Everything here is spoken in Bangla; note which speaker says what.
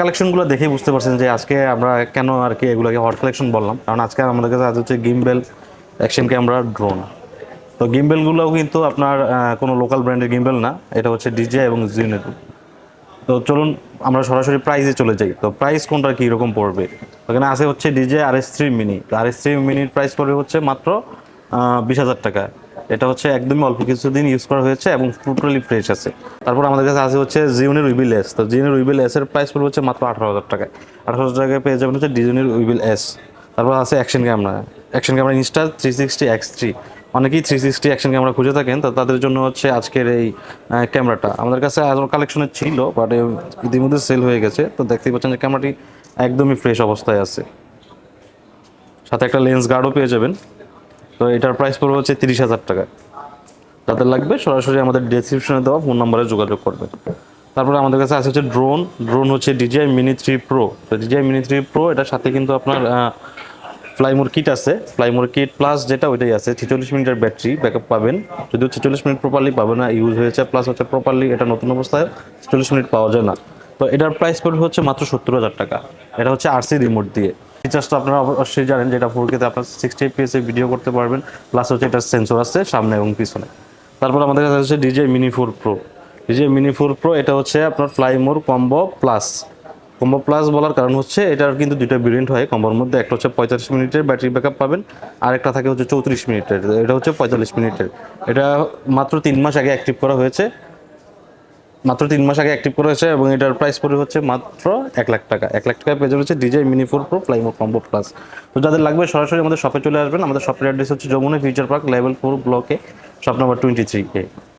Speaker 1: কালেকশনগুলো দেখেই বুঝতে পারছেন যে আজকে আমরা কেন আর কি এগুলোকে হট কালেকশন বললাম। কারণ আজকে আমাদের কাছে আজ হচ্ছে গিমবেল অ্যাকশন ক্যামেরা ড্রোন তো গিমবেলগুলোও কিন্তু আপনার কোনো লোকাল ব্র্যান্ডের গিমবেল না। এটা হচ্ছে ডিজে এবং জিনেট তো চলুন আমরা সরাসরি প্রাইসে চলে যাই। তো প্রাইস কোনটা কী রকম পড়বে? ওখানে আছে হচ্ছে DJI R S three mini R S three মিনির প্রাইস পড়বে হচ্ছে মাত্র বিশ হাজার টাকা। এটা হচ্ছে একদমই অল্প কিছুদিন ইউজ করা হয়েছে এবং টোটালি ফ্রেশ আছে। তারপর আমাদের কাছে আছে হচ্ছে জিওনের উইবিল এস তো জিওনের উইবিল এস এর প্রাইস পড়বে হচ্ছে মাত্র আঠারো হাজার টাকায়। আঠারো হাজার টাকায় পেয়ে যাবেন হচ্ছে ডিজনের উইবিল এস তারপর আছে action camera action camera Insta three sixty X three অনেকেই থ্রি সিক্সটি অ্যাকশন ক্যামেরা খুঁজে থাকেন, তো তাদের জন্য হচ্ছে আজকের এই ক্যামেরাটা আমাদের কাছে আজ কালেকশনে ছিল বাট ইতিমধ্যে সেল হয়ে গেছে। তো দেখতেই পাচ্ছেন যে ক্যামেরাটি একদমই ফ্রেশ অবস্থায় আছে। সাথে একটা লেন্স গার্ডও পেয়ে যাবেন। তো এটার প্রাইস পড়বে হচ্ছে তিরিশ হাজার টাকা যাদের লাগবে, সরাসরি আমাদের ডেসক্রিপশনে দেওয়া ফোন নাম্বারে যোগাযোগ করবে। তারপরে আমাদের কাছে আছে হচ্ছে ড্রোন ড্রোন হচ্ছে ডিজিআই মিনি থ্রি প্রো তো ডিজিআই মিনি থ্রি প্রো এটার সাথে কিন্তু আপনার ফ্লাইমোর কিট আছে। ফ্লাইমোর কিট প্লাস যেটা ওইটাই আছে, ছেচল্লিশ মিনিটের ব্যাটারি ব্যাকআপ পাবেন। যদিও ছেচল্লিশ মিনিট প্রপারলি পাবেন না ইউজ হয়েছে প্লাস হচ্ছে প্রপারলি এটা নতুন অবস্থায় ছেচল্লিশ মিনিট পাওয়া যায় না। তো এটার প্রাইস পড়বে হচ্ছে মাত্র সত্তর হাজার টাকা। এটা হচ্ছে আরসি রিমোট দিয়ে। ফিচার্স তো আপনারা অবশ্যই জানেন যেটা ফোর কেতে আপনার সিক্সটি এফপিএস এ ভিডিও করতে পারবেন। প্লাস হচ্ছে এটার সেন্সর আছে সামনে এবং পিছনে। তারপর আমাদের কাছে হচ্ছে DJI mini four pro DJI mini four pro এটা হচ্ছে আপনার fly more combo plus combo plus বলার কারণ হচ্ছে এটার কিন্তু দুইটা ভেরিয়েন্ট হয় কম্বোর মধ্যে। একটা হচ্ছে পঁয়তাল্লিশ মিনিটের ব্যাটারি ব্যাকআপ পাবেন আর একটা থাকে হচ্ছে চৌত্রিশ মিনিটের। এটা হচ্ছে পঁয়তাল্লিশ মিনিটের। এটা মাত্র তিন মাস আগে অ্যাক্টিভ করা হয়েছে। মাত্র তিন মাস আগে অ্যাক্টিভ করেছে এবং এটার প্রাইস পড়ে হচ্ছে মাত্র এক লাখ টাকা। এক লাখ টাকায় পেয়ে রয়েছে DJI mini four pro fly more combo plus তো যাদের লাগবে সরাসরি আমাদের শপে চলে আসবেন। আমাদের শপের অ্যাড্রেস হচ্ছে Jamuna future park level four ব্লকে shop number twenty three K.